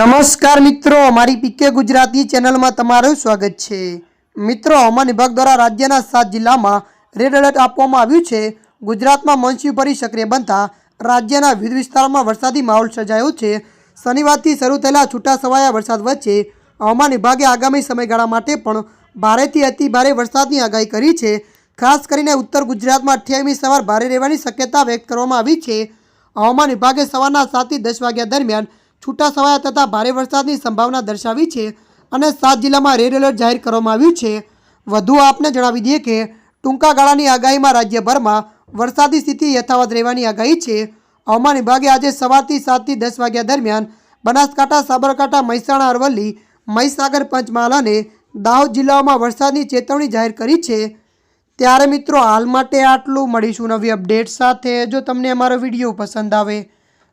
નમસ્કાર મિત્રો, મારી પીકે ગુજરાતી ચેનલમાં તમારું સ્વાગત છે. મિત્રો, હવામાન વિભાગ દ્વારા રાજ્યના સાત જિલ્લામાં રેડ એલર્ટ આપવામાં આવ્યું છે. ગુજરાતમાં મોન્સૂન ફરી સક્રિય બનતા રાજ્યના વિવિધ વિસ્તારોમાં વરસાદી માહોલ સર્જાયો છે. શનિવારથી શરૂ થયેલા છૂટાછવાયા વરસાદ વચ્ચે હવામાન વિભાગે આગામી સમયગાળા માટે પણ ભારેથી અતિ ભારે વરસાદની આગાહી કરી છે. ખાસ કરીને ઉત્તર ગુજરાતમાં અઠ્યાવીમી સવાર ભારે રહેવાની શક્યતા વ્યક્ત કરવામાં આવી છે. હવામાન વિભાગે સવારના સાતથી દસ વાગ્યા દરમિયાન છૂટાછવાયા તથા ભારે વરસાદની સંભાવના દર્શાવી છે અને સાત જિલ્લામાં રેડ એલર્ટ જાહેર કરવામાં આવ્યું છે. વધુ આપને જણાવી દઈએ કે ટૂંકા ગાળાની આગાહીમાં રાજ્યભરમાં વરસાદી સ્થિતિ યથાવત રહેવાની આગાહી છે. હવામાન વિભાગે આજે સવારથી સાતથી દસ વાગ્યા દરમિયાન બનાસકાંઠા, સાબરકાંઠા, મહેસાણા, અરવલ્લી, મહીસાગર, પંચમહાલ અને દાહોદ જિલ્લાઓમાં વરસાદની ચેતવણી જાહેર કરી છે. ત્યારે મિત્રો, હાલ માટે આટલું. મળીશું નવી અપડેટ સાથે. જો તમને અમારો વીડિયો પસંદ આવે